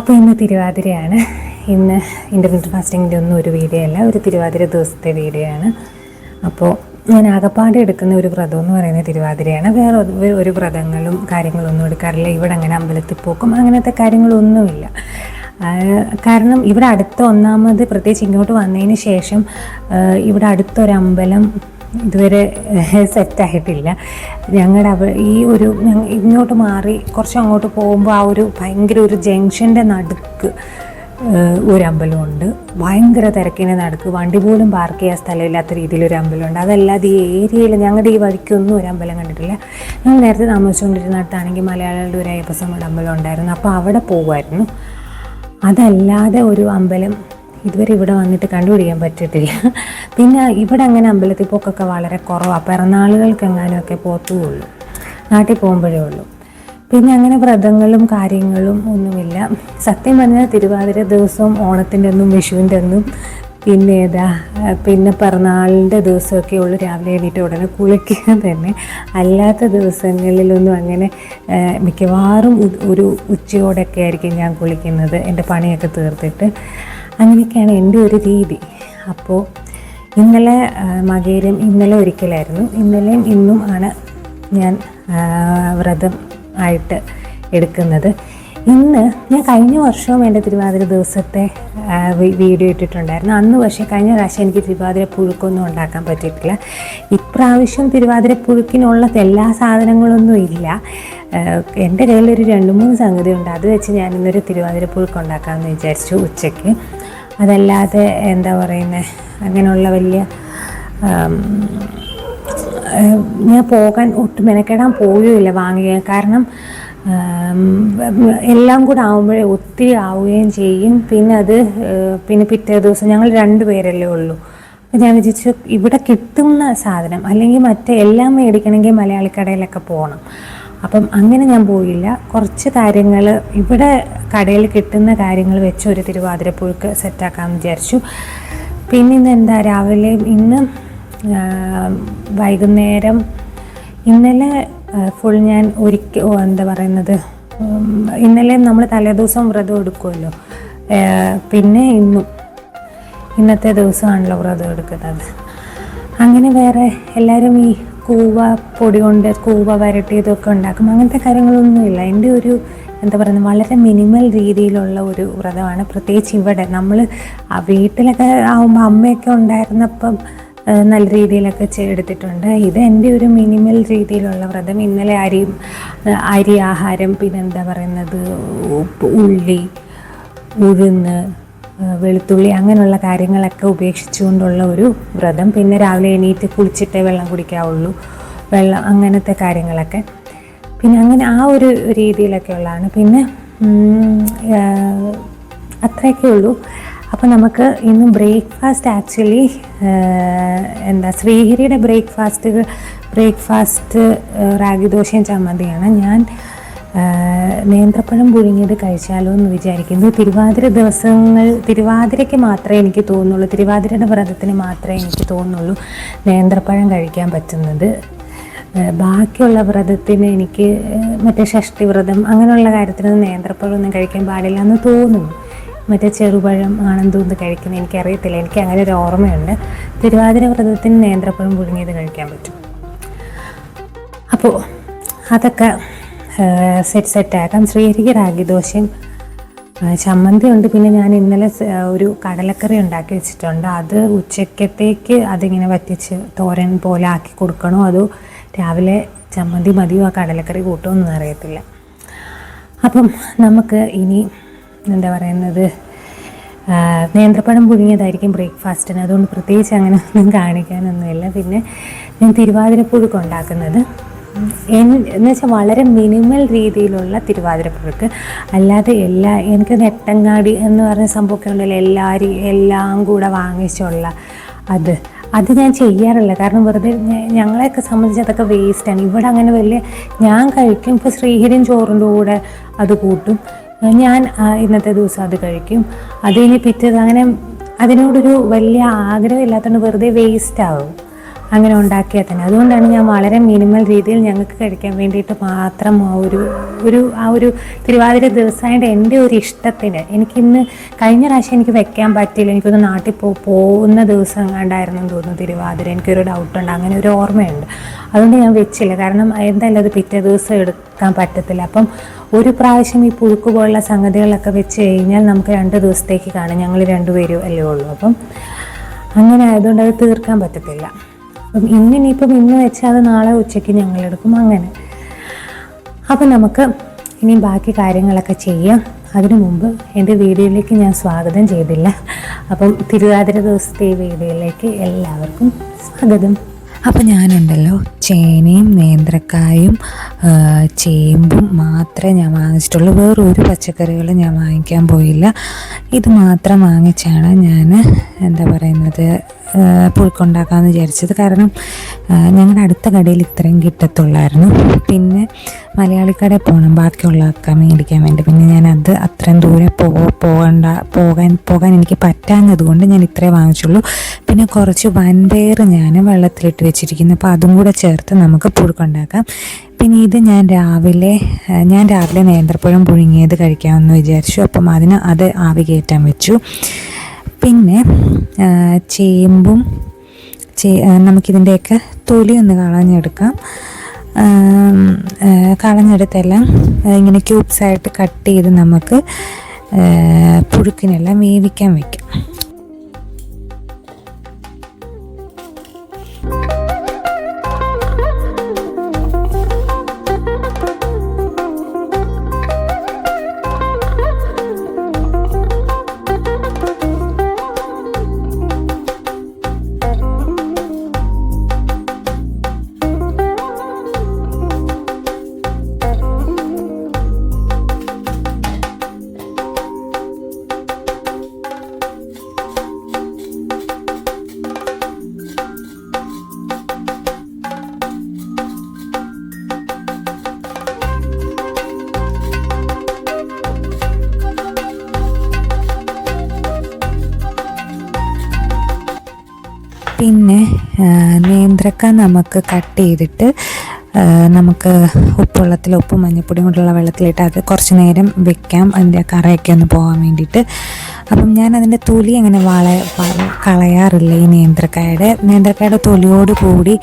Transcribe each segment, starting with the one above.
അപ്പോൾ ഇന്ന് തിരുവാതിരയാണ്. ഇന്ന് ഇന്റർനെറ്റ് ഫാസ്റ്റിങ്ങിന്റെ ഒന്നും ഒരു വീഡിയോ അല്ല ഒരു തിരുവാതിര ദിവസത്തെ വീഡിയോ ആണ്. അപ്പോൾ ഞാൻ ആകപ്പാടെ എടുക്കുന്ന ഒരു വ്രതം എന്ന് പറയുന്നത് തിരുവാതിരയാണ്. വേറെ ഒരു- വ്രതങ്ങളും കാര്യങ്ങളൊന്നും എടുക്കാറില്ല. ഇവിടെ അങ്ങനെ അമ്പലത്തിൽ പോക്കും അങ്ങനത്തെ കാര്യങ്ങളൊന്നുമില്ല. കാരണം ഇവിടെ അടുത്ത ഒന്നാമത് പ്രത്യേകിച്ച് ഇങ്ങോട്ട് വന്നതിന് ശേഷം ഇവിടെ അടുത്തൊരമ്പലം ഇതുവരെ സെറ്റായിട്ടില്ല. ഞങ്ങളുടെ ഈ ഒരു ഇങ്ങോട്ട് മാറി കുറച്ച് അങ്ങോട്ട് പോകുമ്പോൾ ആ ഒരു ഭയങ്കര ഒരു ജംഗ്ഷന്റെ നടുക്ക് ഒരു അമ്പലമുണ്ട്. ഭയങ്കര തിരക്കിന്റെ നടുക്ക്. വണ്ടി പോലും പാർക്ക് ചെയ്യാൻ സ്ഥലമില്ലാത്ത രീതിയിൽ ഒരു അമ്പലമുണ്ട്. അതല്ലാതെ ഈ ഏരിയയിൽ ഞങ്ങളുടെ ഈ വഴിക്കൊന്നും ഒരു അമ്പലം കണ്ടിട്ടില്ല. ഞങ്ങൾ നേരത്തെ താമസിച്ചുകൊണ്ടിരുന്നിടത്താണെങ്കിൽ മലയാളികളുടെ ഒരു അയ്യപ്പസ്വാമിയുടെ അമ്പലം ഉണ്ടായിരുന്നു. അപ്പോൾ അവിടെ പോകുമായിരുന്നു അതല്ലാതെ ഒരു അമ്പലം ഇതുവരെ ഇവിടെ വന്നിട്ട് കണ്ടുപിടിക്കാൻ പറ്റിയിട്ടില്ല. പിന്നെ ഇവിടെ അങ്ങനെ അമ്പലത്തിൽ പോക്കൊക്കെ വളരെ കുറവാണ് പിറന്നാളുകൾക്ക് എങ്ങാനുമൊക്കെ പോത്തുള്ളൂ നാട്ടിൽ പോകുമ്പോഴേ ഉള്ളൂ. പിന്നെ അങ്ങനെ വ്രതങ്ങളും കാര്യങ്ങളും ഒന്നുമില്ല. സത്യം പറഞ്ഞാൽ തിരുവാതിര ദിവസവും ഓണത്തിന്റെ ഒന്നും വിഷുവിന്റെ ഒന്നും പിന്നെ ഏതാ പിന്നെ പിറന്നാളിന്റെ ദിവസമൊക്കെ ഉള്ളു. രാവിലെ എണീറ്റ് ഉടനെ കുളിക്കുക തന്നെ. അല്ലാത്ത ദിവസങ്ങളിലൊന്നും അങ്ങനെ മിക്കവാറും ഒരു ഉച്ചയോടൊക്കെ ആയിരിക്കും ഞാൻ കുളിക്കുന്നത്. എന്റെ പണിയൊക്കെ തീർത്തിട്ട്. അങ്ങനെയൊക്കെയാണ് എന്റെ ഒരു രീതി. അപ്പോൾ ഇന്നലെ മകേരം ഇന്നലെ ഒരിക്കലായിരുന്നു. ഇന്നലെയും ഇന്നും ആണ് ഞാൻ വ്രതം ആയിട്ട് എടുക്കുന്നത്. ഇന്ന് ഞാൻ കഴിഞ്ഞ വർഷവും എന്റെ തിരുവാതിര ദിവസത്തെ വീഡിയോ ഇട്ടിട്ടുണ്ടായിരുന്നു. അന്ന് പക്ഷേ കഴിഞ്ഞ പ്രാവശ്യം എനിക്ക് തിരുവാതിര പുഴുക്കൊന്നും ഉണ്ടാക്കാൻ പറ്റിയിട്ടില്ല. ഇപ്രാവശ്യം തിരുവാതിര പുഴുക്കിനുള്ള എല്ലാ സാധനങ്ങളൊന്നും ഇല്ല. എന്റെ കയ്യിലൊരു രണ്ട് മൂന്ന് സംഗതി ഉണ്ട്. അത് വെച്ച് ഞാൻ ഇന്നൊരു തിരുവാതിര പുഴുക്ക് ഉണ്ടാക്കാമെന്ന് വിചാരിച്ചു ഉച്ചയ്ക്ക്. അതല്ലാതെ എന്താ പറയുന്നത് അങ്ങനെയുള്ള വലിയ ഞാൻ പോകാൻ ഒട്ടും മെനക്കെടാൻ പോവുകയില്ല വാങ്ങുക കാരണം എല്ലാം കൂടെ ആവുമ്പോഴേ ഒത്തിരി ആവുകയും ചെയ്യും. പിന്നെ അത് പിന്നെ പിറ്റേ ദിവസം ഞങ്ങൾ രണ്ട് പേരല്ലേ ഉള്ളൂ. അപ്പം ഞാൻ വിചാരിച്ചു ഇവിടെ കിട്ടുന്ന സാധനം അല്ലെങ്കിൽ മറ്റേ എല്ലാം മേടിക്കണമെങ്കിൽ മലയാളിക്കടയിലൊക്കെ പോകണം അപ്പം അങ്ങനെ ഞാൻ പോയില്ല. കുറച്ച് കാര്യങ്ങൾ ഇവിടെ കടയിൽ കിട്ടുന്ന കാര്യങ്ങൾ വെച്ച് ഒരു തിരുവാതിരപ്പുഴുക്ക് സെറ്റാക്കാമെന്ന് വിചാരിച്ചു. പിന്നെ ഇന്ന് എന്താ? രാവിലെ ഇന്ന് വൈകുന്നേരം ഇന്നലെ ഫുൾ ഞാൻ ഒരിക്കൽ എന്താ പറയുന്നത്? ഇന്നലെ നമ്മൾ തലേദിവസം വ്രതം എടുക്കുമല്ലോ പിന്നെ ഇന്നും ഇന്നത്തെ ദിവസമാണല്ലോ വ്രതം എടുക്കുന്നത്. അങ്ങനെ വേറെ എല്ലാവരും ഈ കൂവ പൊടി കൊണ്ട് കൂവ വരട്ടിയതൊക്കെ ഉണ്ടാക്കും. അങ്ങനത്തെ കാര്യങ്ങളൊന്നുമില്ല. എന്റെ ഒരു എന്താ പറയുന്നത് വളരെ മിനിമൽ രീതിയിലുള്ള ഒരു വ്രതമാണ്. പ്രത്യേകിച്ച് ഇവിടെ നമ്മൾ വീട്ടിലൊക്കെ ആവുമ്പോൾ അമ്മയൊക്കെ ഉണ്ടായിരുന്നപ്പം നല്ല രീതിയിലൊക്കെ ചെയ്തെടുത്തിട്ടുണ്ട് ഇത് എന്റെ ഒരു മിനിമൽ രീതിയിലുള്ള വ്രതം. ഇന്നലെ അരി അരി ആഹാരം പിന്നെന്താ പറയുന്നത് ഉള്ളി ഉഴുന്ന് വെളുത്തുള്ളി അങ്ങനെയുള്ള കാര്യങ്ങളൊക്കെ ഉപേക്ഷിച്ചുകൊണ്ടുള്ള ഒരു വ്രതം. പിന്നെ രാവിലെ എണീറ്റ് കുളിച്ചിട്ടേ വെള്ളം കുടിക്കാവുള്ളൂ. വെള്ളം അങ്ങനത്തെ കാര്യങ്ങളൊക്കെ. പിന്നെ അങ്ങനെ ആ ഒരു രീതിയിലൊക്കെ ഉള്ളതാണ് പിന്നെ അത്രയൊക്കെ ഉള്ളൂ. അപ്പോൾ നമുക്ക് ഇന്ന് ബ്രേക്ക്ഫാസ്റ്റ് ആക്ച്വലി എന്താ ശ്രീഹരിയുടെ ബ്രേക്ക്ഫാസ്റ്റ് ബ്രേക്ക്ഫാസ്റ്റ് റാഗി ദോശയും ചമ്മന്തിയാണ്. ഞാൻ നേന്ത്രപ്പഴം പുഴുങ്ങിയത് കഴിച്ചാലോ എന്ന് വിചാരിക്കുന്നു. തിരുവാതിര ദിവസങ്ങൾ തിരുവാതിരയ്ക്ക് മാത്രമേ എനിക്ക് തോന്നുള്ളൂ. തിരുവാതിരയുടെ വ്രതത്തിന് മാത്രമേ എനിക്ക് തോന്നുള്ളൂ നേന്ത്രപ്പഴം കഴിക്കാൻ പറ്റുന്നത്. ബാക്കിയുള്ള വ്രതത്തിന് എനിക്ക് മറ്റേ ഷഷ്ടി വ്രതം അങ്ങനെയുള്ള കാര്യത്തിനൊന്നും നേന്ത്രപ്പഴം ഒന്നും കഴിക്കാൻ പാടില്ല എന്ന് തോന്നുന്നു. മറ്റേ ചെറുപഴം ആണെന്തോ തോന്നുന്നു കഴിക്കുന്നത് എനിക്കറിയത്തില്ല. എനിക്ക് അങ്ങനെ ഒരു ഓർമ്മയുണ്ട്. തിരുവാതിര വ്രതത്തിന് നേന്ത്രപ്പഴം പുഴുങ്ങിയത് കഴിക്കാൻ പറ്റും. അപ്പോൾ അതൊക്കെ സെറ്റ് സെറ്റാക്കാം ശ്രീഹരിക്ക് റാഗി ദോശയും ചമ്മന്തി ഉണ്ട്. പിന്നെ ഞാൻ ഇന്നലെ ഒരു കടലക്കറി ഉണ്ടാക്കി വെച്ചിട്ടുണ്ട്. അത് ഉച്ചക്കത്തേക്ക് അതിങ്ങനെ വറ്റിച്ച് തോരൻ പോലെ ആക്കി കൊടുക്കണോ? അതോ രാവിലെ ചമ്മന്തി മതിയോ? ആ കടലക്കറി കൂട്ടുമോ ഒന്നും അറിയത്തില്ല. അപ്പം നമുക്ക് ഇനി എന്താ പറയുന്നത് നേന്ത്രപ്പഴം പുഴുങ്ങിയതായിരിക്കും ബ്രേക്ക്ഫാസ്റ്റിന്. അതുകൊണ്ട് പ്രത്യേകിച്ച് അങ്ങനെ ഒന്നും കാണിക്കാനൊന്നുമില്ല. പിന്നെ ഞാൻ തിരുവാതിരപ്പുഴുക്ക് ഉണ്ടാക്കുന്നത് എന്ന് വെച്ചാൽ വളരെ മിനിമൽ രീതിയിലുള്ള തിരുവാതിരപ്പുഴക്ക് അല്ലാതെ എല്ലാ എനിക്ക് നെട്ടങ്ങാടി എന്ന് പറഞ്ഞ സംഭവമൊക്കെ ഉണ്ടല്ലോ എല്ലാവരും എല്ലാം കൂടെ വാങ്ങിച്ചുള്ള അത്. അത് ഞാൻ ചെയ്യാറില്ല. കാരണം വെറുതെ ഞങ്ങളെയൊക്കെ സംബന്ധിച്ച് അതൊക്കെ വേസ്റ്റാണ് ഇവിടെ അങ്ങനെ വലിയ ഞാൻ കഴിക്കും ഇപ്പോൾ ശ്രീഹരിയും ചോറിന്റെ കൂടെ അത് കൂട്ടും. ഞാൻ ഇന്നത്തെ ദിവസം അത് കഴിക്കും. അത് കഴിഞ്ഞ് പിറ്റേത് അങ്ങനെ അതിനോടൊരു വലിയ ആഗ്രഹം ഇല്ലാത്തതുകൊണ്ട് വെറുതെ വേസ്റ്റ് ആവും. അങ്ങനെ ഉണ്ടാക്കിയാൽ തന്നെ. അതുകൊണ്ടാണ് ഞാൻ വളരെ മിനിമൽ രീതിയിൽ ഞങ്ങൾക്ക് കഴിക്കാൻ വേണ്ടിയിട്ട് മാത്രം ആ ഒരു ഒരു ആ ഒരു തിരുവാതിര ദിവസമായിട്ട് എന്റെ ഒരു ഇഷ്ടത്തിന് എനിക്കിന്ന് കഴിഞ്ഞ പ്രാവശ്യം എനിക്ക് വെക്കാൻ പറ്റിയില്ല. എനിക്കൊന്ന് നാട്ടിൽ പോ പോകുന്ന ദിവസം കണ്ടായിരുന്നു തോന്നുന്നു തിരുവാതിര. എനിക്കൊരു ഡൗട്ടുണ്ട് അങ്ങനെ ഒരു ഓർമ്മയുണ്ട്. അതുകൊണ്ട് ഞാൻ വെച്ചില്ല. കാരണം എന്തായാലും അത് പിറ്റേ ദിവസം എടുക്കാൻ പറ്റത്തില്ല. അപ്പം ഒരു പ്രാവശ്യം ഈ പുഴുക്ക് പോലുള്ള സംഗതികളൊക്കെ വെച്ച് കഴിഞ്ഞാൽ നമുക്ക് രണ്ട് ദിവസത്തേക്ക് കാണാം. ഞങ്ങൾ രണ്ടുപേരും അല്ലേ ഉള്ളൂ. അപ്പം അങ്ങനെ ആയതുകൊണ്ട് അത് തീർക്കാൻ പറ്റത്തില്ല. അപ്പം ഇന്നിനിയിപ്പം ഇന്ന് വെച്ചാൽ അത് നാളെ ഉച്ചയ്ക്ക് ഞങ്ങളെടുക്കും അങ്ങനെ. അപ്പം നമുക്ക് ഇനി ബാക്കി കാര്യങ്ങളൊക്കെ ചെയ്യാം. അതിനു മുമ്പ് എന്റെ വീഡിയോയിലേക്ക് ഞാൻ സ്വാഗതം ചെയ്തില്ല. അപ്പം തിരുവാതിര ദിവസത്തെ ഈ വീഡിയോയിലേക്ക് എല്ലാവർക്കും സ്വാഗതം. അപ്പം ഞാനുണ്ടല്ലോ ചേനയും നേന്ത്രക്കായും ചേമ്പും മാത്രമേ ഞാൻ വാങ്ങിച്ചിട്ടുള്ളൂ. വേറെ ഒരു പച്ചക്കറികളും ഞാൻ വാങ്ങിക്കാൻ പോയില്ല. ഇത് മാത്രം വാങ്ങിച്ചാണ് ഞാൻ എന്താ പറയുന്നത് പുഴുക്കുണ്ടാക്കാമെന്ന് വിചാരിച്ചത്. കാരണം ഞങ്ങളുടെ അടുത്ത കടയിൽ ഇത്രയും കിട്ടത്തുള്ളായിരുന്നു. പിന്നെ മലയാളിക്കടയിൽ പോകണം ബാക്കിയുള്ളതൊക്കെ മേടിക്കാൻ വേണ്ടി. പിന്നെ ഞാൻ അത് അത്രയും ദൂരെ പോ പോകണ്ട പോകാൻ പോകാൻ എനിക്ക് പറ്റാഞ്ഞത് ഞാൻ ഇത്രേ വാങ്ങിച്ചുള്ളൂ. പിന്നെ കുറച്ച് വൻപയർ ഞാൻ വെള്ളത്തിലിട്ട് വെച്ചിരിക്കുന്നു. അപ്പോൾ അതും കൂടെ ചേർത്ത് നമുക്ക് പുഴുക്കുണ്ടാക്കാം. പിന്നെ ഇത് ഞാൻ രാവിലെ ഞാൻ രാവിലെ നേന്ത്രപ്പഴം പുഴുങ്ങിയത് കഴിക്കാമെന്ന് വിചാരിച്ചു. അപ്പം അതിന് അത് ആവി കയറ്റാൻ വെച്ചു. പിന്നെ ചേമ്പും ചേ നമുക്കിതിന്റെയൊക്കെ തൊലി ഒന്ന് കളഞ്ഞെടുക്കാം. കളഞ്ഞെടുത്തെല്ലാം ഇങ്ങനെ ക്യൂബ്സായിട്ട് കട്ട് ചെയ്ത് നമുക്ക് പുഴുക്കിനെല്ലാം വേവിക്കാൻ വയ്ക്കാം നേന്ത്രക്ക നമുക്ക് കട്ട് ചെയ്തിട്ട് നമുക്ക് ഉപ്പുവെള്ളത്തിൽ ഉപ്പും മഞ്ഞപ്പൊടിയും കൊണ്ടുള്ള വെള്ളത്തിലിട്ട് അത് കുറച്ച് നേരം വെക്കാം. അതിന്റെ കറയൊക്കെ ഒന്ന് പോകാൻ വേണ്ടിയിട്ട്. അപ്പം ഞാൻ അതിന്റെ തൊലി അങ്ങനെ വള കളയാറില്ല ഈ നേന്ത്രക്കായുടെ. നേന്ത്രക്കായുടെ തൊലിയോട് കൂടി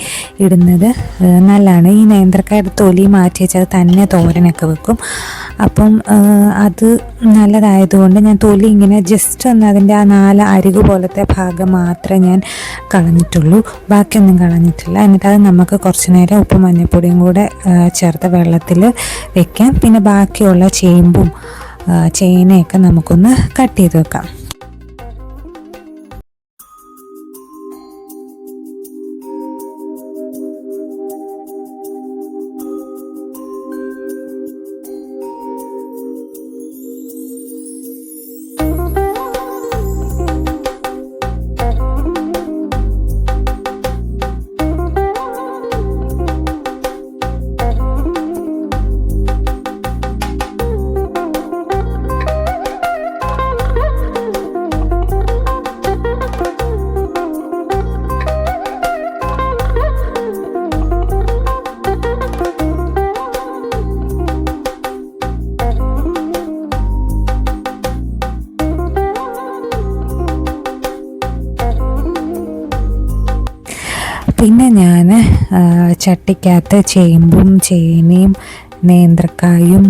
ഇടുന്നത് നല്ലതാണ്. ഈ നേന്ത്രക്കായുടെ തൊലി മാറ്റി വെച്ചാൽ തന്നെ തോരനൊക്കെ വെക്കും. അപ്പം അത് നല്ലതായതുകൊണ്ട് ഞാൻ തൊലി ഇങ്ങനെ ജസ്റ്റ് ഒന്ന് അതിന്റെ ആ നാല് അരികു പോലത്തെ ഭാഗം മാത്രമേ ഞാൻ കളഞ്ഞിട്ടുള്ളൂ. ബാക്കിയൊന്നും കളഞ്ഞിട്ടില്ല. എന്നിട്ട് അത് നമുക്ക് കുറച്ച് നേരം ഉപ്പും മഞ്ഞൾപ്പൊടിയും കൂടെ ചേർത്ത വെള്ളത്തിൽ വെക്കാം. പിന്നെ ബാക്കിയുള്ള ചേമ്പും ചേനയൊക്കെ നമുക്കൊന്ന് കട്ട് ചെയ്ത് വെക്കാം. പിന്നെ ഞാൻ ചട്ടിക്കകത്ത് ചേമ്പും ചേനയും നേന്ത്രക്കായും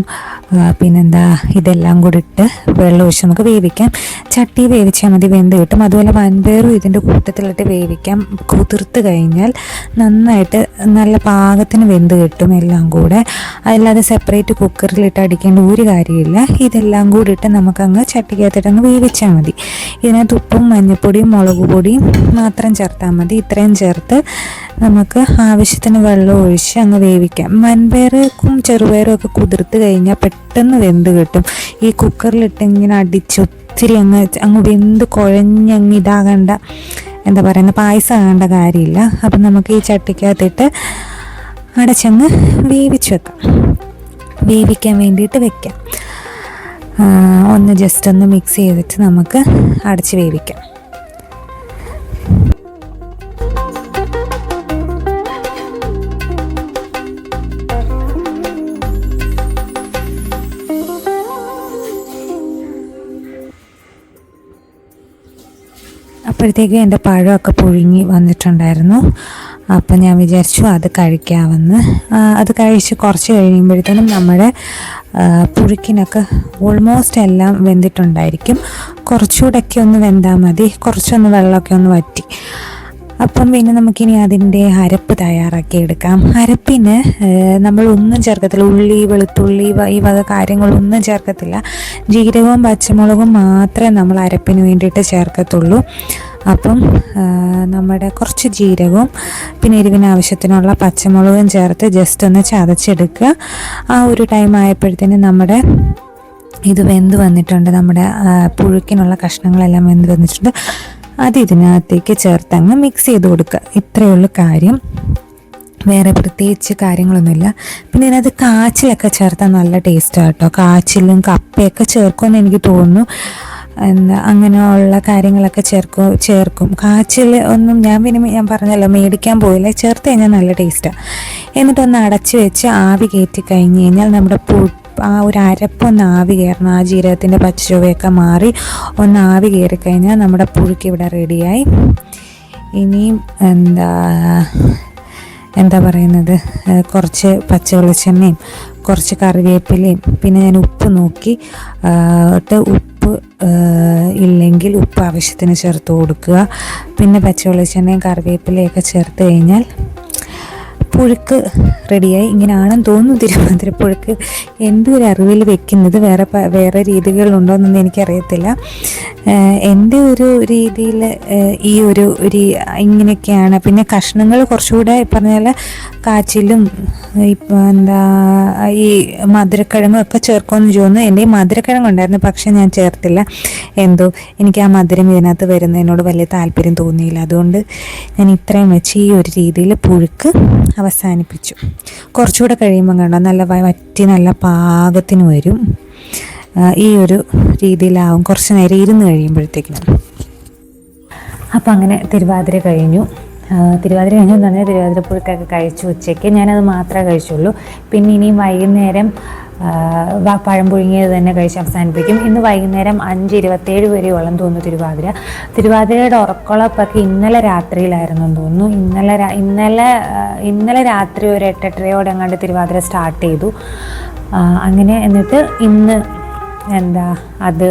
പിന്നെന്താ ഇതെല്ലാം കൂടി ഇട്ട് വെള്ളം ഒഴിച്ച് നമുക്ക് വേവിക്കാം. ചട്ടി വേവിച്ചാൽ മതി വെന്ത് കിട്ടും. അതുപോലെ വൻപയറും ഇതിന്റെ കൂട്ടത്തിലിട്ട് വേവിക്കാം. കുതിർത്ത് കഴിഞ്ഞാൽ നന്നായിട്ട് നല്ല പാകത്തിന് വെന്ത് കിട്ടും എല്ലാം കൂടെ. അല്ലാതെ സെപ്പറേറ്റ് കുക്കറിലിട്ട് അടിക്കേണ്ട ഒരു കാര്യമില്ല. ഇതെല്ലാം കൂടി ഇട്ട് നമുക്കങ്ങ് ചട്ടിക്കകത്തിട്ട് അങ്ങ് വേവിച്ചാൽ മതി. ഇതിനകത്ത് ഉപ്പും മഞ്ഞൾപ്പൊടിയും മുളക് പൊടിയും മാത്രം ചേർത്താൽ മതി. ഇത്രയും ചേർത്ത് നമുക്ക് ആവശ്യത്തിന് വെള്ളം ഒഴിച്ച് അങ്ങ് വേവിക്കാം. വൻപയറും ചെറുപയറും ഒക്കെ കുതിർത്ത് കഴിഞ്ഞാൽ പെട്ടെന്ന് വെന്ത് കിട്ടും. ഈ കുക്കറിലിട്ട് ഇങ്ങനെ അടിച്ച് ഒത്തിരി അങ്ങ് അങ്ങ് വെന്ത് കുഴഞ്ഞങ്ങ് ഇതാകേണ്ട എന്താ പറയുന്ന പായസം ആകേണ്ട കാര്യമില്ല. അപ്പം നമുക്ക് ഈ ചട്ടിക്കകത്തിട്ട് അടച്ചങ്ങ് വേവിച്ച് വെക്കാം. വേവിക്കാൻ വേണ്ടിയിട്ട് വെക്കാം. ഒന്ന് ജസ്റ്റ് ഒന്ന് മിക്സ് ചെയ്തിട്ട് നമുക്ക് അടച്ച് വേവിക്കാം. അപ്പോഴത്തേക്കും എന്റെ പഴമൊക്കെ പുഴുങ്ങി വന്നിട്ടുണ്ടായിരുന്നു. അപ്പം ഞാൻ വിചാരിച്ചു അത് കഴിക്കാമെന്ന്. അത് കഴിച്ച് കുറച്ച് കഴിയുമ്പോഴത്തേനും നമ്മുടെ പുഴുക്കിനൊക്കെ ഓൾമോസ്റ്റ് എല്ലാം വെന്തിട്ടുണ്ടായിരിക്കും. കുറച്ചുകൂടെയൊക്കെ ഒന്ന് വെന്താൽ മതി. കുറച്ചൊന്ന് വെള്ളമൊക്കെ ഒന്ന് വറ്റി. അപ്പം പിന്നെ നമുക്കിനി അതിന്റെ അരപ്പ് തയ്യാറാക്കി എടുക്കാം. അരപ്പിന് നമ്മളൊന്നും ചേർക്കത്തില്ല. ഉള്ളി വെളുത്തുള്ളി ഈ വക കാര്യങ്ങളൊന്നും ചേർക്കത്തില്ല. ജീരകവും പച്ചമുളകും മാത്രമേ നമ്മൾ അരപ്പിന് വേണ്ടിയിട്ട് ചേർക്കത്തുള്ളൂ. അപ്പം നമ്മുടെ കുറച്ച് ജീരകവും പിന്നെ എരിവിന് ആവശ്യത്തിനുള്ള പച്ചമുളകും ചേർത്ത് ജസ്റ്റ് ഒന്ന് ചതച്ചെടുക്കുക. ആ ഒരു ടൈം ആയപ്പോഴത്തേന് നമ്മുടെ ഇത് വെന്ത് വന്നിട്ടുണ്ട്. നമ്മുടെ പുഴുക്കിനുള്ള കഷ്ണങ്ങളെല്ലാം വെന്ത് വന്നിട്ടുണ്ട്. അത് ഇതിനകത്തേക്ക് ചേർത്ത് അങ്ങ് മിക്സ് ചെയ്ത് കൊടുക്കുക. ഇത്രയേ ഉള്ളൂ കാര്യം. വേറെ പ്രത്യേകിച്ച് കാര്യങ്ങളൊന്നുമില്ല. പിന്നെ ഇതിനകത്ത് കാച്ചിലൊക്കെ ചേർത്താൽ നല്ല ടേസ്റ്റാണ് കേട്ടോ. കാച്ചിലും കപ്പയൊക്കെ ചേർക്കുമെന്ന് എനിക്ക് തോന്നുന്നു. എന്താ അങ്ങനെയുള്ള കാര്യങ്ങളൊക്കെ ചേർക്കും ചേർക്കും. കാച്ചിൽ ഒന്നും ഞാൻ പിന്നെ ഞാൻ പറഞ്ഞല്ലോ മേടിക്കാൻ പോയില്ല. ചേർത്ത് കഴിഞ്ഞാൽ നല്ല ടേസ്റ്റാണ് എന്നിട്ടൊന്ന് അടച്ച് വെച്ച് ആവി കയറ്റി കഴിഞ്ഞ് കഴിഞ്ഞാൽ നമ്മുടെ പു ആ ഒരു അരപ്പൊന്ന് ആവി കയറണം. ആ ജീരകത്തിന്റെ പച്ചചുവയൊക്കെ മാറി ഒന്ന് ആവി കയറി കഴിഞ്ഞാൽ നമ്മുടെ പുഴുക്ക് ഇവിടെ റെഡിയായി. ഇനിയും എന്താ എന്താ പറയുന്നത്? കുറച്ച് പച്ച വെളിച്ചെണ്ണയും കുറച്ച് കറിവേപ്പിലയും പിന്നെ ഞാൻ ഉപ്പ് നോക്കി. ഉപ്പ് ഇല്ലെങ്കിൽ ഉപ്പ് ആവശ്യത്തിന് ചേർത്ത് കൊടുക്കുക. പിന്നെ പച്ച വെളിച്ചെണ്ണയും കറിവേപ്പിലയൊക്കെ ചേർത്ത് കഴിഞ്ഞാൽ പുഴുക്ക് റെഡിയായി. ഇങ്ങനെയാണെന്ന് തോന്നുന്നു തിരുവനന്തപുരം പുഴുക്ക്. എന്റെ ഒരു അറിവിൽ വെക്കുന്നത്? വേറെ വേറെ രീതികളുണ്ടോ എന്നൊന്നും എനിക്കറിയത്തില്ല. എന്റെ ഒരു രീതിയിൽ ഈ ഒരു ഒരു ഇങ്ങനെയൊക്കെയാണ്. പിന്നെ കഷ്ണങ്ങൾ കുറച്ചുകൂടെ പറഞ്ഞാൽ കാച്ചിലും ഇപ്പം എന്താ ഈ മധുരക്കിഴങ്ങും ഒക്കെ ചേർക്കുമെന്ന് തോന്നുന്നു. എന്റെ ഈ മധുരക്കിഴങ്ങുണ്ടായിരുന്നു പക്ഷേ ഞാൻ ചേർത്തില്ല. എന്തോ എനിക്ക് ആ മധുരം ഇതിനകത്ത് വരുന്നതിനോട് വലിയ താല്പര്യം തോന്നിയില്ല. അതുകൊണ്ട് ഞാൻ ഇത്രയും വെച്ച് ഈ ഒരു രീതിയിൽ പുഴുക്ക് അവസാനിപ്പിച്ചു. കുറച്ചുകൂടെ കഴിയുമ്പോൾ കണ്ടോ നല്ല വറ്റി നല്ല പാകത്തിന് വരും. ഈ ഒരു രീതിയിലാവും കുറച്ച് നേരം ഇരുന്ന് കഴിയുമ്പോഴത്തേക്കിനും. അപ്പം അങ്ങനെ തിരുവാതിര കഴിഞ്ഞു. തിരുവാതിര കഴിഞ്ഞു എന്ന് പറഞ്ഞാൽ തിരുവാതിര കഴിച്ചു ഉച്ചയ്ക്ക്. ഞാനത് മാത്രമേ കഴിച്ചുള്ളൂ. പിന്നെ ഇനിയും വൈകുന്നേരം പഴം പുഴുങ്ങിയത് തന്നെ കഴിച്ച് അവസാനിപ്പിക്കും. ഇന്ന് വൈകുന്നേരം അഞ്ച് ഇരുപത്തേഴ് വരെയോളം തോന്നുന്നു തിരുവാതിര. തിരുവാതിരയുടെ ഉറക്കുളപ്പൊക്കെ ഇന്നലെ രാത്രിയിലായിരുന്നു എന്ന് തോന്നുന്നു. ഇന്നലെ ഇന്നലെ ഇന്നലെ രാത്രി ഒരു എട്ടെട്ടരയോടെ അങ്ങാണ്ട് തിരുവാതിര സ്റ്റാർട്ട് ചെയ്തു. അങ്ങനെ എന്നിട്ട് ഇന്ന് എന്താ അത്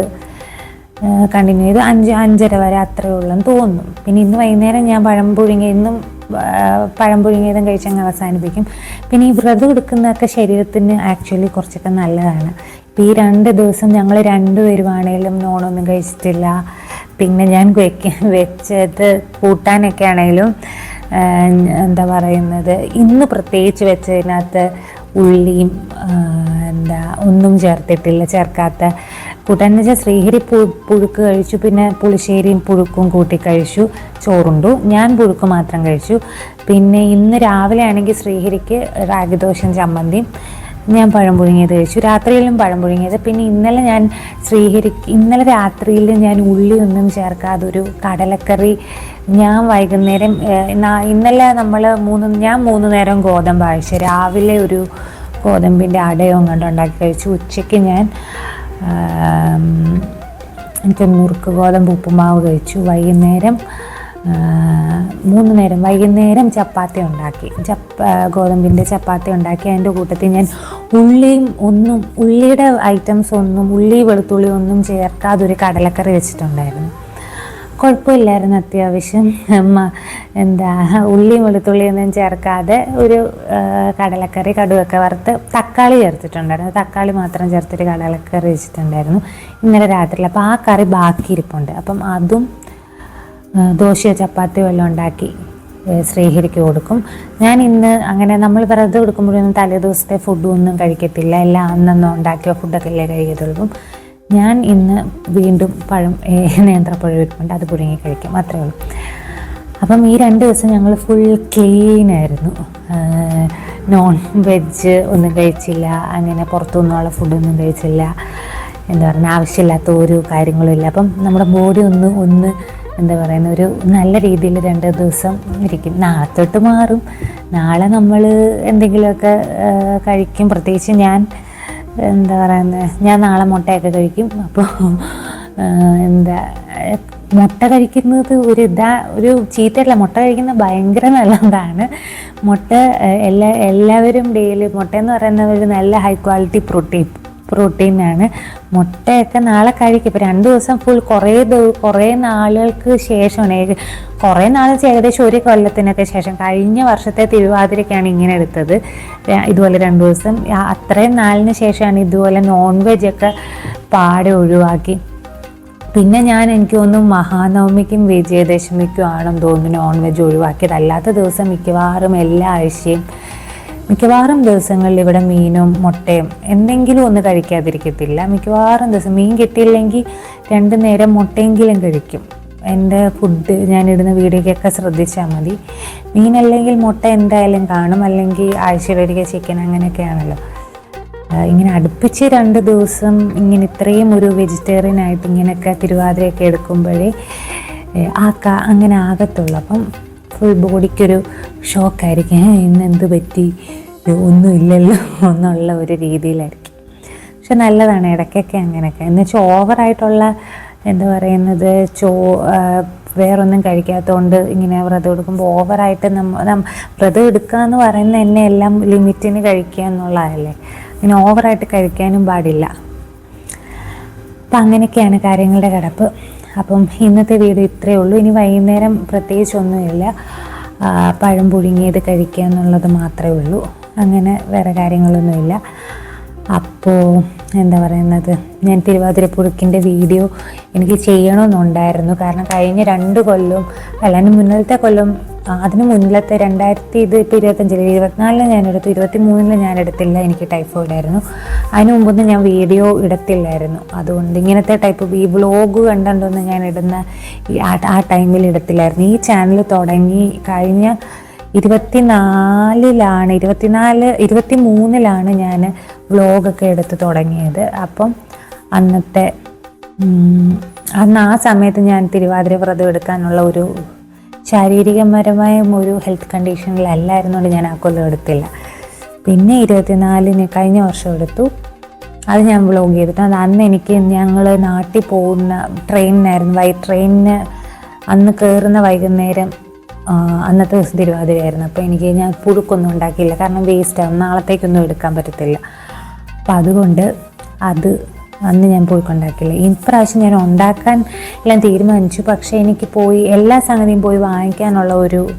കണ്ടിന്യൂ ചെയ്ത്. അഞ്ച് അഞ്ചര വരെ അത്രയേ ഉള്ളെന്ന് തോന്നുന്നു. പിന്നെ ഇന്ന് വൈകുന്നേരം ഞാൻ പഴം പുഴുങ്ങി ഇന്നും പഴം പുഴുങ്ങിയതും കഴിച്ചങ്ങ് അവസാനിപ്പിക്കും. പിന്നെ ഈ വ്രതം എടുക്കുന്നതൊക്കെ ശരീരത്തിന് ആക്ച്വലി കുറച്ചൊക്കെ നല്ലതാണ്. ഇപ്പം ഈ രണ്ട് ദിവസം ഞങ്ങൾ രണ്ടുപേരുവാണേലും നോണൊന്നും കഴിച്ചിട്ടില്ല. പിന്നെ ഞാൻ വെക്ക വെച്ചത് കൂട്ടാനൊക്കെ ആണെങ്കിലും എന്താ പറയുന്നത് ഇന്ന് പ്രത്യേകിച്ച് വെച്ചതിനകത്ത് ഉള്ളിയും എന്താ ഒന്നും ചേർത്തിട്ടില്ല ചേർക്കാത്ത കൂട്ടാൻ എന്ന് വെച്ചാൽ ശ്രീഹരി പു പുഴുക്ക് കഴിച്ചു പിന്നെ പുളിശ്ശേരിയും പുഴുക്കും കൂട്ടി കഴിച്ചു ചോറുണ്ടു. ഞാൻ പുഴുക്ക് മാത്രം കഴിച്ചു. പിന്നെ ഇന്ന് രാവിലെ ആണെങ്കിൽ ശ്രീഹരിക്ക് റാഗിദോശയും ചമ്മന്തിയും ഞാൻ പഴം പുഴുങ്ങിയത് കഴിച്ചു. രാത്രിയിലും പഴം പുഴുങ്ങിയത്. പിന്നെ ഇന്നലെ ഞാൻ ശ്രീഹരിക്ക് ഇന്നലെ രാത്രിയിൽ ഞാൻ ഉള്ളി ഒന്നും ചേർക്കാതെ ഒരു കടലക്കറി ഞാൻ വൈകുന്നേരം ഇന്നലെ നമ്മൾ മൂന്ന് ഞാൻ മൂന്ന് നേരം ഗോതമ്പ് ആഴ്ച രാവിലെ ഒരു ഗോതമ്പിന്റെ അടയോ കണ്ടുണ്ടാക്കി കഴിച്ചു. ഉച്ചയ്ക്ക് ഞാൻ എനിക്ക് മുറുക്ക് ഗോതമ്പ് ഉപ്പുമാവ് കഴിച്ചു. വൈകുന്നേരം മൂന്ന് നേരം വൈകുന്നേരം ചപ്പാത്തി ഉണ്ടാക്കി. ചപ്പ ഗോതമ്പിന്റെ ചപ്പാത്തി ഉണ്ടാക്കി. അതിന്റെ കൂട്ടത്തിൽ ഞാൻ ഉള്ളിയും ഒന്നും ഉള്ളിയുടെ ഐറ്റംസ് ഒന്നും ഉള്ളി വെളുത്തുള്ളി ഒന്നും ചേർക്കാതെ ഒരു കടലക്കറി വെച്ചിട്ടുണ്ടായിരുന്നു. കുഴപ്പമില്ലായിരുന്നു അത്യാവശ്യം. എന്താ ഉള്ളിയും വെളുത്തുള്ളിയൊന്നും ചേർക്കാതെ ഒരു കടലക്കറി കടുവൊക്കെ വറുത്ത് തക്കാളി ചേർത്തിട്ടുണ്ടായിരുന്നു. തക്കാളി മാത്രം ചേർത്തിട്ട് കടലക്കറി വെച്ചിട്ടുണ്ടായിരുന്നു ഇന്നലെ രാത്രിയിൽ. അപ്പോൾ ആ കറി ബാക്കി ഇരിപ്പുണ്ട്. അപ്പം അതും ദോശയോ ചപ്പാത്തിയോ എല്ലാം ഉണ്ടാക്കി ശ്രീഹരിക്ക് കൊടുക്കും. ഞാൻ ഇന്ന് അങ്ങനെ നമ്മൾ വെറുതെ കൊടുക്കുമ്പോഴൊന്നും തലേ ദിവസത്തെ ഫുഡ് ഒന്നും കഴിക്കത്തില്ല. എല്ലാം അന്നൊന്നും ഉണ്ടാക്കിയ ഫുഡൊക്കെ അല്ലേ കഴിക്കത്തുള്ളൂ. ഞാൻ ഇന്ന് വീണ്ടും പഴം നേന്ത്രപ്പഴം ഇരിപ്പുണ്ട് അത് പുഴുങ്ങി കഴിക്കും. അത്രേ ഉള്ളൂ. അപ്പം ഈ രണ്ട് ദിവസം ഞങ്ങൾ ഫുൾ ക്ലീൻ ആയിരുന്നു. നോൺ വെജ് ഒന്നും കഴിച്ചില്ല. അങ്ങനെ പുറത്തുനിന്നുള്ള ഫുഡൊന്നും കഴിച്ചില്ല. എന്താ പറയുക ആവശ്യമില്ലാത്ത ഒരു കാര്യങ്ങളും ഇല്ല. അപ്പം നമ്മുടെ ബോഡി ഒന്ന് ഒന്ന് എന്താ പറയുന്ന ഒരു നല്ല രീതിയിൽ രണ്ട് ദിവസം ഇരിക്കും. നാളെ തൊട്ട് മാറും. നാളെ നമ്മൾ എന്തെങ്കിലുമൊക്കെ കഴിക്കും. പ്രത്യേകിച്ച് ഞാൻ എന്താ പറയുന്നത് ഞാൻ നാളെ മുട്ടയൊക്കെ കഴിക്കും. അപ്പോൾ എന്താ മുട്ട കഴിക്കുന്നത് ഒരു ഇതാ ഒരു ചീത്തയല്ല. മുട്ട കഴിക്കുന്നത് ഭയങ്കര നല്ലതാണ്. മുട്ട എല്ലാ എല്ലാവരും ഡെയിലി മുട്ട എന്ന് ഒരു നല്ല ഹൈ ക്വാളിറ്റി പ്രോട്ടീൻ പ്രോട്ടീനാണ്. മുട്ടയൊക്കെ നാളെ കഴിക്കും. ഇപ്പോൾ രണ്ട് ദിവസം ഫുൾ കുറേ കുറേ നാളുകൾക്ക് ശേഷമാണ്. കുറേ നാൾ ഏകദേശം ഒരു കൊല്ലത്തിനൊക്കെ ശേഷം കഴിഞ്ഞ വർഷത്തെ തിരുവാതിരയ്ക്കാണ് ഇങ്ങനെ എടുത്തത്. ഇതുപോലെ രണ്ട് ദിവസം. അത്രയും നാളിന് ശേഷമാണ് ഇതുപോലെ നോൺ വെജ് ഒക്കെ പാടെ ഒഴിവാക്കി. പിന്നെ ഞാൻ എനിക്ക് തോന്നുന്നു മഹാനവമിക്കും വിജയദശമിക്കും ആണെന്ന് തോന്നുന്നു നോൺ വെജ് ഒഴിവാക്കിയത്. അല്ലാത്ത ദിവസം മിക്കവാറും എല്ലാ ആഴ്ചയും മിക്കവാറും ദിവസങ്ങളിൽ ഇവിടെ മീനും മുട്ടയും എന്തെങ്കിലും ഒന്ന് കഴിക്കാതിരിക്കത്തില്ല. മിക്കവാറും ദിവസം മീൻ കിട്ടിയില്ലെങ്കിൽ രണ്ട് നേരം മുട്ടയെങ്കിലും കഴിക്കും. എന്റെ ഫുഡ് ഞാനിടുന്ന വീഡിയോക്കൊക്കെ ശ്രദ്ധിച്ചാൽ മതി. മീനല്ലെങ്കിൽ മുട്ട എന്തായാലും കാണും. അല്ലെങ്കിൽ ആഴ്ചയിലൊരിക്കൽ ചിക്കൻ അങ്ങനെയൊക്കെയാണല്ലോ. ഇങ്ങനെ അടുപ്പിച്ച് രണ്ട് ദിവസം ഇങ്ങനെ ഇത്രയും ഒരു വെജിറ്റേറിയൻ ആയിട്ട് ഇങ്ങനെയൊക്കെ തിരുവാതിരയൊക്കെ എടുക്കുമ്പോഴേ ആക്ക അങ്ങനെ ആകത്തുള്ളൂ. അപ്പം ഫുൾ ബോഡിക്കൊരു ഷോക്കായിരിക്കും "ഏ, ഇന്ന് എന്ത് പറ്റി? ഒന്നും ഇല്ലല്ലോ. എന്നുള്ള ഒരു രീതിയിലായിരിക്കും. പക്ഷെ നല്ലതാണ് ഇടയ്ക്കൊക്കെ അങ്ങനെയൊക്കെ. എന്ന് വെച്ചാൽ ഓവറായിട്ടുള്ള എന്താ പറയുന്നത് ചോ വേറൊന്നും കഴിക്കാത്തതുകൊണ്ട് ഇങ്ങനെ വ്രതം എടുക്കുമ്പോൾ ഓവറായിട്ട് നമ്മ വ്രതം എടുക്കുക എന്ന് പറയുന്നത് എന്നെ എല്ലാം ലിമിറ്റിന് കഴിക്കുക എന്നുള്ളതല്ലേ. ഇങ്ങനെ ഓവറായിട്ട് കഴിക്കാനും പാടില്ല. അപ്പം അങ്ങനെയൊക്കെയാണ് കാര്യങ്ങളുടെ കിടപ്പ്. അപ്പം ഇന്നത്തെ വീഡിയോ ഇത്രയേ ഉള്ളൂ. ഇനി വൈകുന്നേരം പ്രത്യേകിച്ചൊന്നുമില്ല പഴം പുഴുങ്ങിയത് കഴിക്കുക എന്നുള്ളത് മാത്രമേ ഉള്ളൂ. അങ്ങനെ വേറെ കാര്യങ്ങളൊന്നുമില്ല. അപ്പോൾ എന്താ പറയുന്നത്? ഞാൻ തിരുവാതിരപ്പുഴുക്കിന്റെ വീഡിയോ എനിക്ക് ചെയ്യണമെന്നുണ്ടായിരുന്നു. കാരണം കഴിഞ്ഞ രണ്ട് കൊല്ലം അല്ലാണ്ട് മുന്നിലത്തെ കൊല്ലം അതിന് മുന്നിലത്തെ രണ്ടായിരത്തി ഇത് ഇപ്പോൾ ഇരുപത്തഞ്ചിൽ ഇരുപത്തിനാലിന് ഞാൻ എടുത്തു ഇരുപത്തി മൂന്നിൽ ഞാൻ എടുത്തില്ല എനിക്ക് ടൈഫോയിഡ് ആയിരുന്നു. അതിന് മുമ്പൊന്നും ഞാൻ വീഡിയോ ഇടത്തില്ലായിരുന്നു. അതുകൊണ്ട് ഇങ്ങനത്തെ ടൈപ്പ് ഈ വ്ളോഗ് കണ്ടുകൊണ്ടൊന്നും ഞാൻ ഇടുന്ന ആ ടൈമിൽ ഇടത്തില്ലായിരുന്നു. ഈ ചാനൽ തുടങ്ങി കഴിഞ്ഞ ഇരുപത്തിനാലിലാണ് ഇരുപത്തിനാല് ഇരുപത്തി മൂന്നിലാണ് ഞാൻ വ്ളോഗൊക്കെ എടുത്ത് തുടങ്ങിയത്. അപ്പം അന്നത്തെ അന്ന് ആ സമയത്ത് ഞാൻ തിരുവാതിര വ്രതം എടുക്കാനുള്ള ഒരു ശാരീരികപരമായ ഒരു ഹെൽത്ത് കണ്ടീഷനിലല്ലായിരുന്നുകൊണ്ട് ഞാൻ ആ കൊല്ലം എടുത്തില്ല. പിന്നെ ഇരുപത്തിനാലിന് കഴിഞ്ഞ വർഷം എടുത്തു. അത് ഞാൻ ബ്ലോഗ് ചെയ്തിട്ട് അത് അന്ന് എനിക്ക് ഞങ്ങൾ നാട്ടിൽ പോകുന്ന ട്രെയിനിനായിരുന്നു വൈ ട്രെയിനിന് അന്ന് കയറുന്ന വൈകുന്നേരം അന്നത്തെ ദിവസം തിരുവാതിരയായിരുന്നു അപ്പോൾ എനിക്ക് ഞാൻ പുഴുക്കൊന്നും ഉണ്ടാക്കിയില്ല. കാരണം വേസ്റ്റ് നാളത്തേക്കൊന്നും എടുക്കാൻ പറ്റത്തില്ല. അപ്പം അതുകൊണ്ട് അത് അന്ന് ഞാൻ പോയിക്കൊണ്ടാക്കില്ല ഇപ്രാവശ്യം ഞാൻ ഉണ്ടാക്കാൻ എല്ലാം തീരുമാനിച്ചു. പക്ഷേ എനിക്ക് പോയി എല്ലാ സംഗതിയും പോയി വാങ്ങിക്കാനുള്ള ഒരു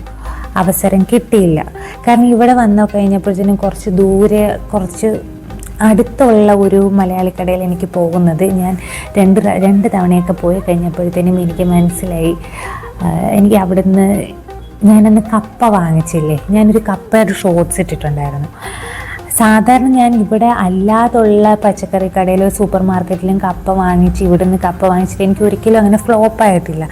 അവസരം കിട്ടിയില്ല. കാരണം ഇവിടെ വന്നു കഴിഞ്ഞപ്പോഴത്തേനും കുറച്ച് ദൂരെ കുറച്ച് അടുത്തുള്ള ഒരു മലയാളി കടയിൽ എനിക്ക് പോകുന്നത് ഞാൻ രണ്ട് രണ്ട് തവണയൊക്കെ പോയി കഴിഞ്ഞപ്പോഴത്തേനും എനിക്ക് മനസ്സിലായി. എനിക്ക് അവിടുന്ന് ഞാനന്ന് കപ്പ വാങ്ങിച്ചില്ലേ? ഞാനൊരു കപ്പയുടെ ഷോർട്സ് ഇട്ടിട്ടുണ്ടായിരുന്നു. സാധാരണ ഞാൻ ഇവിടെ അല്ലാതുള്ള പച്ചക്കറി കടയിലോ സൂപ്പർ മാർക്കറ്റിലും കപ്പ വാങ്ങിച്ച് ഇവിടുന്ന് കപ്പ വാങ്ങിച്ചിട്ട് എനിക്ക് ഒരിക്കലും അങ്ങനെ ഫ്ലോപ്പ് ആയിട്ടില്ല.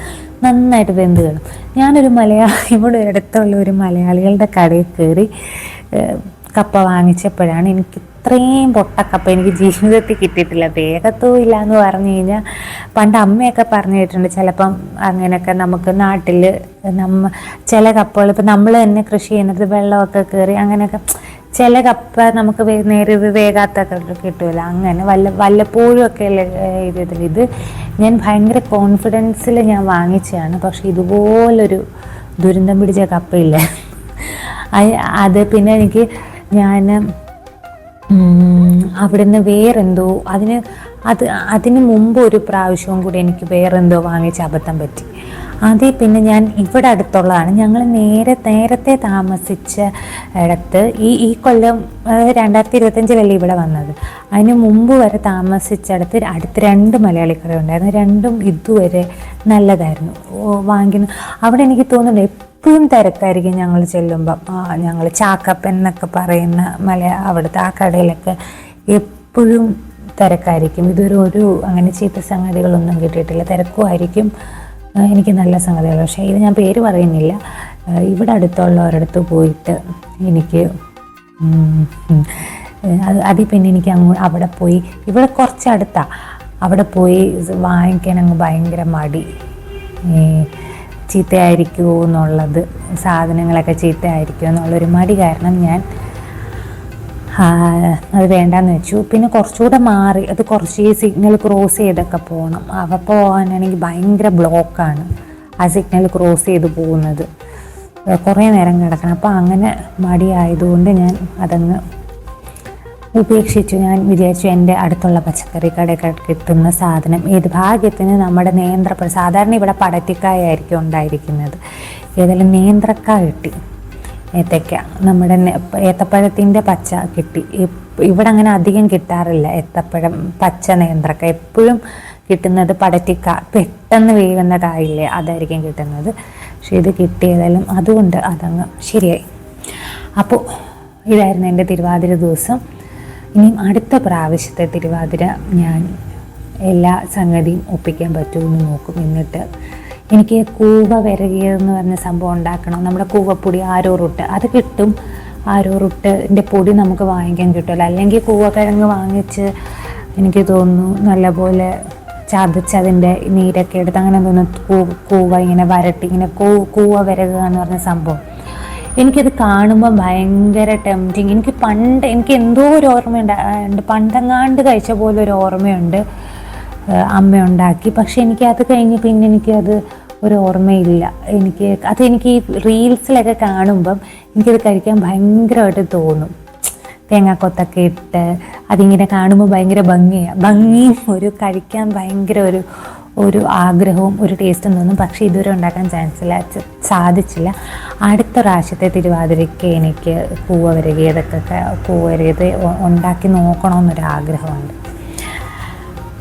നന്നായിട്ട് വെന്ത് കാണും. ഞാനൊരു മലയാളി ഇവിടെ അടുത്തുള്ള ഒരു മലയാളികളുടെ കടയിൽ കയറി കപ്പ വാങ്ങിച്ചപ്പോഴാണ് എനിക്ക് ഇത്രയും പൊട്ടക്കപ്പ എനിക്ക് ജീവിതത്തിൽ കിട്ടിയിട്ടില്ല. വേഗത്തോ ഇല്ല എന്ന് പറഞ്ഞു കഴിഞ്ഞാൽ പണ്ട് അമ്മയൊക്കെ പറഞ്ഞു കേട്ടിട്ടുണ്ട് ചിലപ്പം അങ്ങനെയൊക്കെ നമുക്ക് നാട്ടിൽ നമ്മ ചില കപ്പകൾ ഇപ്പം നമ്മൾ തന്നെ കൃഷി ചെയ്യുന്നത് വെള്ളമൊക്കെ കയറി അങ്ങനെയൊക്കെ ചില കപ്പ നമുക്ക് വേ- നേരെ ഇത് വേഗാത്തൊക്കെ കിട്ടുമല്ലോ അങ്ങനെ വല്ല വല്ലപ്പോഴും ഒക്കെ ഇതിൽ ഇത് ഞാൻ ഭയങ്കര കോൺഫിഡൻസിൽ ഞാൻ വാങ്ങിച്ചതാണ്. പക്ഷെ ഇതുപോലൊരു ദുരന്തം പിടിച്ച കപ്പയില്ല. അത് പിന്നെ എനിക്ക് ഞാൻ അവിടുന്ന് വേറെന്തോ അതിന് അത് അതിന് മുമ്പ് ഒരു പ്രാവശ്യവും കൂടി എനിക്ക് വേറെന്തോ വാങ്ങിച്ച് അബദ്ധം പറ്റി. അതിൽ പിന്നെ ഞാൻ ഇവിടെ അടുത്തുള്ളതാണ്. ഞങ്ങൾ നേരെ നേരത്തെ താമസിച്ച ഇടത്ത് ഈ ഈ കൊല്ലം രണ്ടായിരത്തി രണ്ടായിരത്തി ഇരുപത്തഞ്ചിലല്ലേ ഇവിടെ വന്നത്. അതിന് മുമ്പ് വരെ താമസിച്ചിടത്ത് അടുത്ത് രണ്ട് മലയാളി ഉണ്ടായിരുന്നു. രണ്ടും ഇതുവരെ നല്ലതായിരുന്നു. വാങ്ങിക്കുന്നു അവിടെ എനിക്ക് തോന്നുന്നുണ്ട് എപ്പോഴും തിരക്കായിരിക്കും ഞങ്ങൾ ചെല്ലുമ്പം. ഞങ്ങൾ ചാക്കപ്പൻ എന്നൊക്കെ പറയുന്ന മല അവിടുത്തെ ആ കടയിലൊക്കെ എപ്പോഴും തിരക്കായിരിക്കും. ഇതൊരു ഒരു അങ്ങനെ ചീത്ത സംഗതികളൊന്നും കിട്ടിയിട്ടില്ല. തിരക്കുമായിരിക്കും. എനിക്ക് നല്ല സംഗതികൾ. പക്ഷേ ഇത് ഞാൻ പേര് പറയുന്നില്ല. ഇവിടെ അടുത്തുള്ളവരടുത്ത് പോയിട്ട് എനിക്ക് അത് അതിൽ പിന്നെ എനിക്ക് അങ്ങ് അവിടെ പോയി. ഇവിടെ കുറച്ച് അടുത്താണ് അവിടെ പോയി വാങ്ങിക്കാൻ അങ്ങ് ഭയങ്കര മടി. ചീത്തയായിരിക്കുമോ എന്നുള്ളത് സാധനങ്ങളൊക്കെ ചീത്തയായിരിക്കുമോ എന്നുള്ളൊരു മടി കാരണം ഞാൻ അത് വേണ്ടാന്ന് വെച്ചു. പിന്നെ കുറച്ചുകൂടെ മാറി അത് കുറച്ച് സിഗ്നൽ ക്രോസ് ചെയ്തൊക്കെ പോകണം അവ പോകാനാണെങ്കിൽ ഭയങ്കര ബ്ലോക്കാണ് ആ സിഗ്നൽ ക്രോസ് ചെയ്ത് പോകുന്നത്. കുറേ നേരം കിടക്കണം. അപ്പോൾ അങ്ങനെ മടിയായതുകൊണ്ട് ഞാൻ അതങ്ങ് ഉപേക്ഷിച്ചു. ഞാൻ വിചാരിച്ചു എന്റെ അടുത്തുള്ള പച്ചക്കറി കടയൊക്കെ കിട്ടുന്ന സാധനം ഏത് ഭാഗ്യത്തിന് നമ്മുടെ നേന്ത്ര സാധാരണ ഇവിടെ പടറ്റിക്കായ ആയിരിക്കും ഉണ്ടായിരിക്കുന്നത്. ഏതായാലും നേന്ത്രക്ക കിട്ടി. ഏത്തക്ക. നമ്മുടെ ഏത്തപ്പഴത്തിന്റെ പച്ച കിട്ടി. ഇവിടെ അങ്ങനെ അധികം കിട്ടാറില്ല ഏത്തപ്പഴം പച്ച നേന്ത്രക്ക. എപ്പോഴും കിട്ടുന്നത് പടറ്റിക്ക. പെട്ടെന്ന് വീഴുന്ന കായില്ലേ അതായിരിക്കും കിട്ടുന്നത്. പക്ഷെ ഇത് കിട്ടിയതെല്ലാം അതുകൊണ്ട് അതങ്ങ് ശരിയായി. അപ്പോൾ ഇതായിരുന്നു എന്റെ തിരുവാതിര ദിവസം. ഇനിയും അടുത്ത പ്രാവശ്യത്തെ തിരുവാതിര ഞാൻ എല്ലാ സംഗതിയും ഒപ്പിക്കാൻ പറ്റുമെന്ന് നോക്കും. എന്നിട്ട് എനിക്ക് കൂവ വിരകിയതെന്ന് പറഞ്ഞ സംഭവം ഉണ്ടാക്കണം. നമ്മുടെ കൂവപ്പൊടി ആരോ റൂട്ട് അത് കിട്ടും. ആരോ റൂട്ടിന്റെ പൊടി നമുക്ക് വാങ്ങിക്കാൻ കിട്ടുമല്ലോ. അല്ലെങ്കിൽ കൂവക്കിഴങ്ങ് വാങ്ങിച്ച് എനിക്ക് തോന്നുന്നു നല്ലപോലെ ചതച്ച് അതിന്റെ നീരൊക്കെ എടുത്ത് അങ്ങനെ തോന്നുന്നു കൂ കൂവ ഇങ്ങനെ വരട്ടി ഇങ്ങനെ കൂ കൂവ വിരകുക എന്ന് പറഞ്ഞ സംഭവം. എനിക്കത് കാണുമ്പോൾ ഭയങ്കര ടെംപ്റ്റിങ് എനിക്ക് പണ്ട് എനിക്ക് എന്തോ ഒരു ഓർമ്മയുണ്ട്. പണ്ടെങ്ങാണ്ട് കഴിച്ച പോലെ ഒരു ഓർമ്മയുണ്ട്. അമ്മ ഉണ്ടാക്കി പക്ഷെ എനിക്ക് അത് കഴിഞ്ഞ് പിന്നെ എനിക്കത് ഒരു ഓർമ്മയില്ല. എനിക്ക് അതെനിക്ക് ഈ റീൽസിലൊക്കെ കാണുമ്പം എനിക്കത് കഴിക്കാൻ ഭയങ്കരമായിട്ട് തോന്നും. തേങ്ങാക്കൊത്തൊക്കെ ഇട്ട് അതിങ്ങനെ കാണുമ്പോൾ ഭയങ്കര ഭംഗിയാണ് ഭംഗിയും ഒരു കഴിക്കാൻ ഭയങ്കര ഒരു ഒരു ആഗ്രഹവും ഒരു ടേസ്റ്റും തോന്നും. പക്ഷേ ഇതുവരെ ഉണ്ടാക്കാൻ ചാൻസ് ഇല്ല സാധിച്ചില്ല. അടുത്ത പ്രാവശ്യത്തെ തിരുവാതിരയ്ക്ക് എനിക്ക് പൂവ് വരികയതൊക്കെ പൂവ് വരികയത് ഉണ്ടാക്കി നോക്കണമെന്നൊരു ആഗ്രഹമുണ്ട്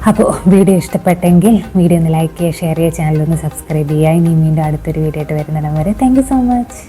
അപ്പോൾ വീഡിയോ ഇഷ്ടപ്പെട്ടെങ്കിൽ വീഡിയോ ഒന്ന് ലൈക്ക് ചെയ്യുക ഷെയർ ചെയ്യുക ചാനലൊന്ന് സബ്സ്ക്രൈബ് ചെയ്യുക. ഇനി വീണ്ടും അടുത്തൊരു വീഡിയോ ആയിട്ട് വരുന്നിടം വരെ. Thank so much